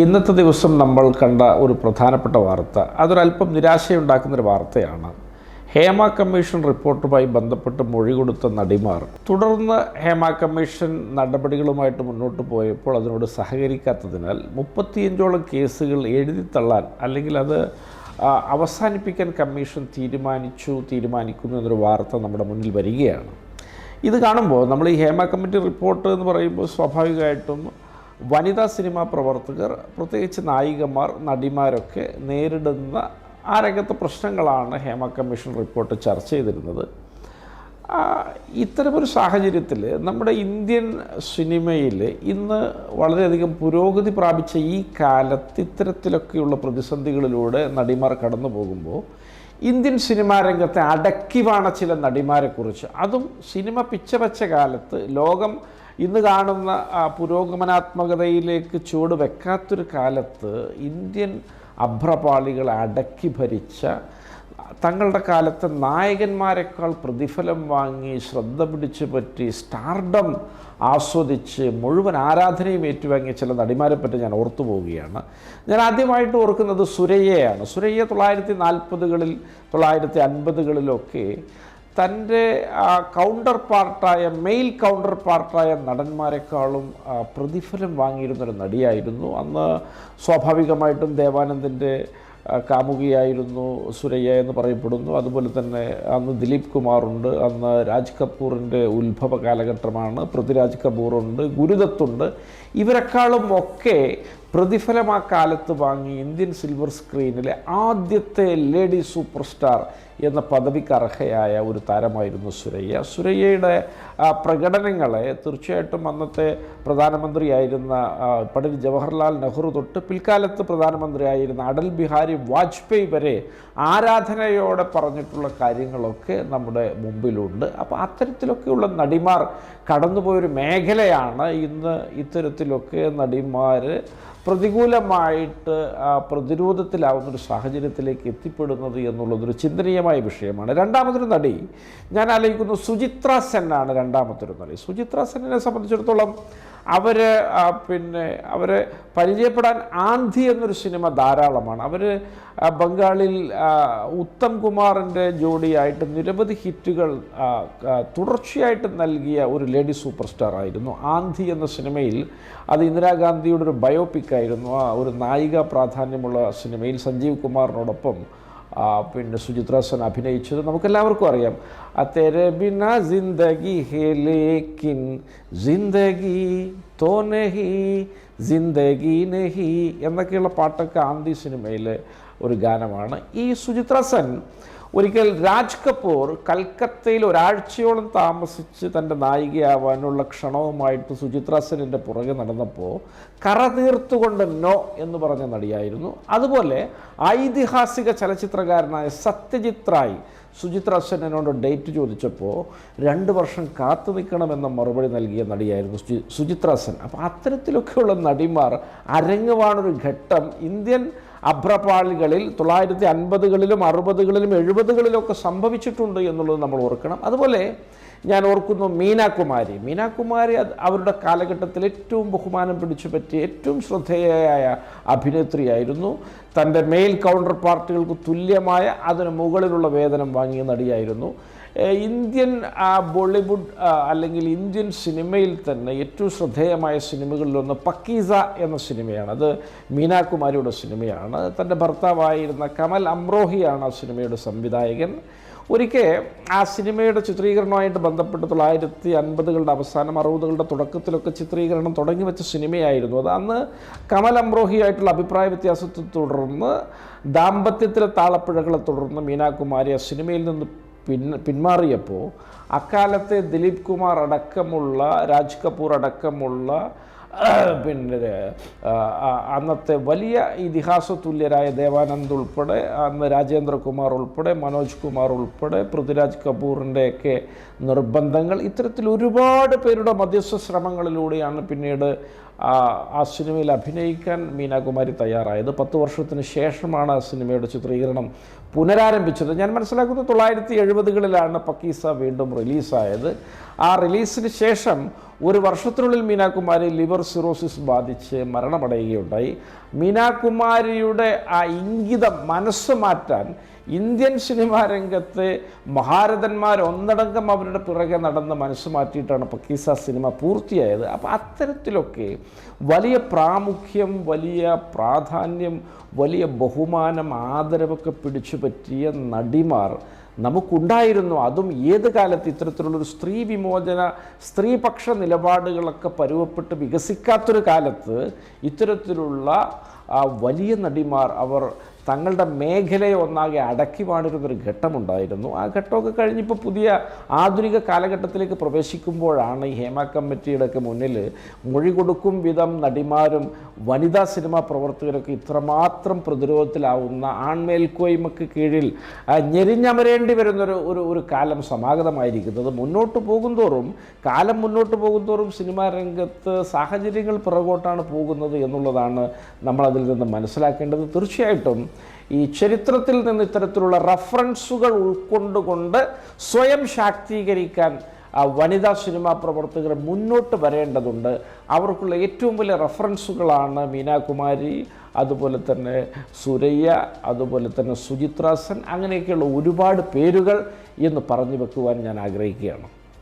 ഇന്നത്തെ ദിവസം നമ്മൾ കണ്ട ഒരു പ്രധാനപ്പെട്ട വാർത്ത. അതൊരല്പം നിരാശയുണ്ടാക്കുന്നൊരു വാർത്തയാണ്. ഹേമ കമ്മീഷൻ റിപ്പോർട്ടുമായി ബന്ധപ്പെട്ട് മൊഴി കൊടുത്ത നടിമാർ തുടർന്ന് ഹേമ കമ്മീഷൻ നടപടികളുമായിട്ട് മുന്നോട്ട് പോയപ്പോൾ അതിനോട് സഹകരിക്കാത്തതിനാൽ മുപ്പത്തിയഞ്ചോളം കേസുകൾ എഴുതിത്തള്ളാൻ അല്ലെങ്കിൽ അത് അവസാനിപ്പിക്കാൻ കമ്മീഷൻ തീരുമാനിച്ചു തീരുമാനിക്കുന്നു എന്നൊരു വാർത്ത നമ്മുടെ മുന്നിൽ വരികയാണ്. ഇത് കാണുമ്പോൾ നമ്മൾ ഈ ഹേമ കമ്മിറ്റി റിപ്പോർട്ട് എന്ന് പറയുമ്പോൾ സ്വാഭാവികമായിട്ടും വനിതാ സിനിമാ പ്രവർത്തകർ പ്രത്യേകിച്ച് നായികമാർ നടിമാരൊക്കെ നേരിടുന്ന ആ രംഗത്തെ പ്രശ്നങ്ങളാണ് ഹേമ കമ്മീഷൻ റിപ്പോർട്ട് ചർച്ച ചെയ്തിരുന്നത്. ഇത്തരമൊരു സാഹചര്യത്തിൽ നമ്മുടെ ഇന്ത്യൻ സിനിമയിൽ ഇന്ന് വളരെയധികം പുരോഗതി പ്രാപിച്ച ഈ കാലത്ത് ഇത്തരത്തിലൊക്കെയുള്ള പ്രതിസന്ധികളിലൂടെ നടിമാർ കടന്നു പോകുമ്പോൾ ഇന്ത്യൻ സിനിമാ രംഗത്തെ അടക്കി വാണ ചില നടിമാരെക്കുറിച്ച്. അതും സിനിമ പിച്ചവച്ച കാലത്ത് ലോകം ഇന്ന് കാണുന്ന പുരോഗമനാത്മകതയിലേക്ക് ചുവട് വെക്കാത്തൊരു കാലത്ത് ഇന്ത്യൻ അഭ്രപാളികളെ അടക്കി ഭരിച്ച തങ്ങളുടെ കാലത്തെ നായകന്മാരെക്കാൾ പ്രതിഫലം വാങ്ങി ശ്രദ്ധ പിടിച്ചു പറ്റി സ്റ്റാർഡം ആസ്വദിച്ച് മുഴുവൻ ആരാധനയും ഏറ്റുവാങ്ങിയ ചില നടിമാരെ പറ്റി ഞാൻ ഓർത്തു പോവുകയാണ്. ഞാൻ ആദ്യമായിട്ട് ഓർക്കുന്നത് സുരയ്യയാണ്. സുരയ്യ തൊള്ളായിരത്തി നാൽപ്പതുകളിൽ തൊള്ളായിരത്തി അൻപതുകളിലൊക്കെ തന്റെ കൗണ്ടർ പാർട്ടായ മെയിൽ കൗണ്ടർ പാർട്ടായ നടന്മാരെക്കാളും പ്രതിഫലം വാങ്ങിയിരുന്നൊരു നടിയായിരുന്നു. അന്ന് സ്വാഭാവികമായിട്ടും ദേവാനന്ദന്റെ കാമുകിയായിരുന്നു സുരയ്യ എന്ന് പറയപ്പെടുന്നു. അതുപോലെ തന്നെ അന്ന് ദിലീപ് കുമാറുണ്ട്. അന്ന് രാജ് കപൂറിന്റെ ഉത്ഭവ കാലഘട്ടമാണ്. പൃഥ്വിരാജ് കപൂറുണ്ട്. ഗുരുദത്തുണ്ട്. ഇവരെക്കാളും ഒക്കെ പ്രതിഫലം ആ കാലത്ത് വാങ്ങി ഇന്ത്യൻ സിൽവർ സ്ക്രീനിലെ ആദ്യത്തെ ലേഡി സൂപ്പർ സ്റ്റാർ എന്ന പദവിക്ക് അർഹയായ ഒരു താരമായിരുന്നു സുരയ്യ. സുരയ്യയുടെ പ്രകടനങ്ങളെ തീർച്ചയായിട്ടും അന്നത്തെ പ്രധാനമന്ത്രിയായിരുന്ന പണ്ഡിറ്റ് ജവഹർലാൽ നെഹ്റു തൊട്ട് പിൽക്കാലത്ത് പ്രധാനമന്ത്രിയായിരുന്ന അടൽ ബിഹാരി വാജ്പേയി വരെ ആരാധനയോടെ പറഞ്ഞിട്ടുള്ള കാര്യങ്ങളൊക്കെ നമ്മുടെ മുമ്പിലുണ്ട്. അപ്പോൾ അത്തരത്തിലൊക്കെയുള്ള നടിമാർ കടന്നുപോയൊരു മേഖലയാണ് ഇന്ന് ഇത്തരത്തിലൊക്കെ നടിമാർ പ്രതികൂലമായിട്ട് പ്രതിരോധത്തിലാവുന്ന ഒരു സാഹചര്യത്തിലേക്ക് എത്തിപ്പെടുന്നത് എന്നുള്ളതൊരു ചിന്തനീയമായ വിഷയമാണ്. രണ്ടാമതൊരു നടി ഞാൻ ആലോചിക്കുന്നു സുചിത്ര സെന്നാണ് രണ്ടാമത്തൊരു നടി. സുചിത്ര സെന്നിനെ സംബന്ധിച്ചിടത്തോളം അവർ പിന്നെ അവരെ പരിചയപ്പെടാൻ ആന്ധി എന്നൊരു സിനിമ ധാരാളമാണ്. അവർ ബംഗാളിൽ ഉത്തം കുമാറിന്റെ ജോഡിയായിട്ട് നിരവധി ഹിറ്റുകൾ തുടർച്ചയായിട്ട് നൽകിയ ഒരു ലേഡി സൂപ്പർ സ്റ്റാർ ആയിരുന്നു. ആന്ധി എന്ന സിനിമയിൽ അത് ഇന്ദിരാഗാന്ധിയുടെ ഒരു ബയോപിക് ആയിരുന്നു ആ ഒരു നായിക പ്രാധാന്യമുള്ള സിനിമയിൽ സഞ്ജീവ് കുമാറിനോടൊപ്പം പിന്നെ സുചിത്ര സെൻ അഭിനയിച്ചത് നമുക്കെല്ലാവർക്കും അറിയാം. ആ തെരെ ബിന ജിന്ദഗി ഹേ ലേക്കിൻ ജിന്ദഗി തോ നഹി ജിന്ദഗി നഹി എന്നൊക്കെയുള്ള പാട്ടൊക്കെ ആന്തി സിനിമയിലെ ഒരു ഗാനമാണ് ഈ സുചിത്ര സെൻ ഒരിക്കൽ രാജ് കപൂർ കൽക്കത്തയിൽ ഒരാഴ്ചയോളം താമസിച്ച് തന്റെ നായികയാവാനുള്ള ക്ഷണവുമായിട്ട് സുചിത്ര സെനിന്റെ പുറകെ നടന്നപ്പോൾ കറ തീർത്തുകൊണ്ട് നോ എന്ന് പറഞ്ഞ നടിയായിരുന്നു. അതുപോലെ ഐതിഹാസിക ചലച്ചിത്രകാരനായ സത്യജിത് റായ് സുചിത്ര ഡേറ്റ് ചോദിച്ചപ്പോൾ രണ്ട് വർഷം കാത്തു നിൽക്കണമെന്ന മറുപടി നൽകിയ നടിയായിരുന്നു സുചി- സുചിത്ര സെൻ. അപ്പോൾ അത്തരത്തിലൊക്കെയുള്ള നടിമാർ അരങ്ങുവാണൊരു ഘട്ടം. ഇന്ത്യൻ അഭ്രപാളികളിൽ തൊള്ളായിരത്തി അൻപതുകളിലും അറുപതുകളിലും എഴുപതുകളിലൊക്കെ സംഭവിച്ചിട്ടുണ്ട് എന്നുള്ളത് നമ്മൾ ഓർക്കണം. അതുപോലെ ഞാൻ ഓർക്കുന്നു മീനാകുമാരി. മീനാകുമാരി അവരുടെ കാലഘട്ടത്തിൽ ഏറ്റവും ബഹുമാനം പിടിച്ചു പറ്റിയ ഏറ്റവും ശ്രദ്ധേയയായ അഭിനേത്രിയായിരുന്നു. തന്റെ മെയിൽ കൗണ്ടർ പാർട്ടികൾക്ക് തുല്യമായ അതിന് മുകളിലുള്ള വേതനം വാങ്ങിയ നടിയായിരുന്നു. ഇന്ത്യൻ ബോളിവുഡ് അല്ലെങ്കിൽ ഇന്ത്യൻ സിനിമയിൽ തന്നെ ഏറ്റവും ശ്രദ്ധേയമായ സിനിമകളിലൊന്ന് പക്കീസ എന്ന സിനിമയാണ്. അത് മീനാകുമാരിയുടെ സിനിമയാണ്. തന്റെ ഭർത്താവായിരുന്ന കമൽ അമ്രോഹിയാണ് ആ സിനിമയുടെ സംവിധായകൻ. ഒരിക്കൽ ആ സിനിമയുടെ ചിത്രീകരണവുമായിട്ട് ബന്ധപ്പെട്ട് തൊള്ളായിരത്തി അൻപതുകളുടെ അവസാനം അറുപതുകളുടെ തുടക്കത്തിലൊക്കെ ചിത്രീകരണം തുടങ്ങി വെച്ച സിനിമയായിരുന്നു അത്. അന്ന് കമൽ അമ്രോഹിയായിട്ടുള്ള അഭിപ്രായ വ്യത്യാസത്തെ തുടർന്ന് ദാമ്പത്യത്തിലെ താളപ്പിഴകളെ തുടർന്ന് മീനാകുമാരി ആ സിനിമയിൽ നിന്ന് പിൻ പിന്മാറിയപ്പോൾ അക്കാലത്തെ ദിലീപ് കുമാർ അടക്കമുള്ള രാജ് കപൂർ അടക്കമുള്ള പിന്നെ അന്നത്തെ വലിയ ഇതിഹാസ തുല്യരായ ദേവാനന്ദ് ഉൾപ്പെടെ അന്ന് രാജേന്ദ്രകുമാർ ഉൾപ്പെടെ മനോജ് കുമാർ ഉൾപ്പെടെ പൃഥ്വിരാജ് കപൂറിന്റെയൊക്കെ നിർബന്ധങ്ങൾ ഇത്തരത്തിൽ ഒരുപാട് പേരുടെ മധ്യസ്ഥ ശ്രമങ്ങളിലൂടെയാണ് പിന്നീട് ആ സിനിമയിൽ അഭിനയിക്കാൻ മീനാകുമാരി തയ്യാറായത്. പത്ത് വർഷത്തിന് ശേഷമാണ് ആ സിനിമയുടെ ചിത്രീകരണം പുനരാരംഭിച്ചത്. ഞാൻ മനസ്സിലാക്കുന്നത് തൊള്ളായിരത്തി എഴുപതുകളിലാണ് പക്കീസ വീണ്ടും റിലീസായത്. ആ റിലീസിന് ശേഷം ഒരു വർഷത്തിനുള്ളിൽ മീനാകുമാരി ലിവർ സിറോസിസ് ബാധിച്ച് മരണമടയുകയുണ്ടായി. മീനാകുമാരിയുടെ ആ ഇംഗിതം മനസ്സ് മാറ്റാൻ ഇന്ത്യൻ സിനിമാ രംഗത്തെ മഹാരഥന്മാർ ഒന്നടങ്കം അവരുടെ പിറകെ നടന്ന് മനസ്സ് മാറ്റിയിട്ടാണ് പക്കീസ സിനിമ പൂർത്തിയായത്. അപ്പോൾ അത്തരത്തിലൊക്കെ വലിയ പ്രാമുഖ്യം വലിയ പ്രാധാന്യം വലിയ ബഹുമാനം ആദരവൊക്കെ പിടിച്ചു പറ്റിയ നടിമാർ നമുക്കുണ്ടായിരുന്നു. അതും ഏത് കാലത്ത് ഇത്തരത്തിലുള്ളൊരു സ്ത്രീ വിമോചന സ്ത്രീപക്ഷ നിലപാടുകളൊക്കെ പരുവപ്പെട്ട് വികസിക്കാത്തൊരു കാലത്ത് ഇത്തരത്തിലുള്ള വലിയ നടിമാർ അവർ തങ്ങളുടെ മേഖലയെ ഒന്നാകെ അടക്കി വാണിരുന്നൊരു ഘട്ടമുണ്ടായിരുന്നു. ആ ഘട്ടമൊക്കെ കഴിഞ്ഞിപ്പോൾ പുതിയ ആധുനിക കാലഘട്ടത്തിലേക്ക് പ്രവേശിക്കുമ്പോഴാണ് ഈ ഹേമ കമ്മിറ്റിയുടെയൊക്കെ മുന്നിൽ മൊഴി കൊടുക്കും വിധം നടിമാരും വനിതാ സിനിമാ പ്രവർത്തകരൊക്കെ ഇത്രമാത്രം പ്രതിരോധത്തിലാവുന്ന ആൺമേൽക്കോയ്മക്ക് കീഴിൽ ഞെരിഞ്ഞമരേണ്ടി വരുന്നൊരു ഒരു ഒരു കാലം സമാഗതമായിരിക്കുന്നത്. മുന്നോട്ട് പോകുന്തോറും കാലം മുന്നോട്ട് പോകുന്തോറും സിനിമാ രംഗത്ത് സാഹചര്യങ്ങൾ പിറകോട്ടാണ് പോകുന്നത് എന്നുള്ളതാണ് നമ്മളതിൽ നിന്ന് മനസ്സിലാക്കേണ്ടത്. തീർച്ചയായിട്ടും ഈ ചരിത്രത്തിൽ നിന്ന് ഇത്തരത്തിലുള്ള റഫറൻസുകൾ ഉൾക്കൊണ്ടുകൊണ്ട് സ്വയം ശാക്തീകരിക്കാൻ വനിതാ സിനിമാ പ്രവർത്തകർ മുന്നോട്ട് വരേണ്ടതുണ്ട്. അവർക്കുള്ള ഏറ്റവും വലിയ റഫറൻസുകളാണ് മീനാകുമാരി അതുപോലെ തന്നെ സുരയ്യ അതുപോലെ തന്നെ സുചിത്രാസൻ അങ്ങനെയൊക്കെയുള്ള ഒരുപാട് പേരുകൾ എന്ന് പറഞ്ഞു വെക്കുവാൻ ഞാൻ ആഗ്രഹിക്കുകയാണ്.